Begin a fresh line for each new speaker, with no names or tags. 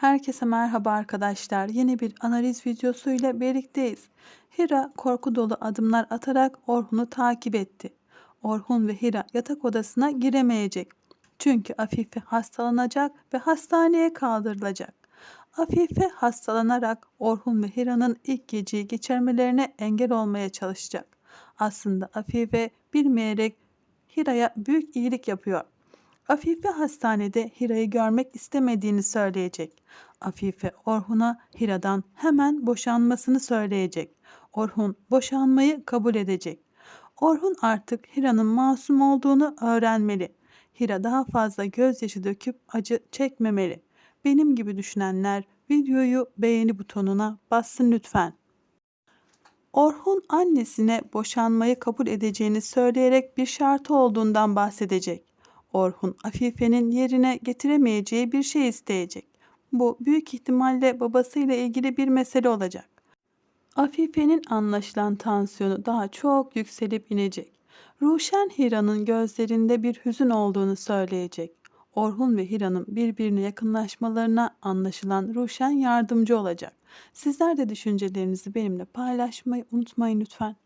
Herkese merhaba arkadaşlar. Yeni bir analiz videosu ile birlikteyiz. Hira korku dolu adımlar atarak Orhun'u takip etti. Orhun ve Hira yatak odasına giremeyecek. Çünkü Afife hastalanacak ve hastaneye kaldırılacak. Afife hastalanarak Orhun ve Hira'nın ilk geceyi geçirmelerine engel olmaya çalışacak. Aslında Afife bilmeyerek Hira'ya büyük iyilik yapıyor. Afife hastanede Hira'yı görmek istemediğini söyleyecek. Afife Orhun'a Hira'dan hemen boşanmasını söyleyecek. Orhun boşanmayı kabul edecek. Orhun artık Hira'nın masum olduğunu öğrenmeli. Hira daha fazla gözyaşı döküp acı çekmemeli. Benim gibi düşünenler videoyu beğeni butonuna bassın lütfen. Orhun annesine boşanmayı kabul edeceğini söyleyerek bir şartı olduğundan bahsedecek. Orhun Afife'nin yerine getiremeyeceği bir şey isteyecek. Bu büyük ihtimalle babasıyla ilgili bir mesele olacak. Afife'nin anlaşılan tansiyonu daha çok yükselip inecek. Ruşen Hira'nın gözlerinde bir hüzün olduğunu söyleyecek. Orhun ve Hira'nın birbirine yakınlaşmalarına anlaşılan Ruşen yardımcı olacak. Sizler de düşüncelerinizi benimle paylaşmayı unutmayın lütfen.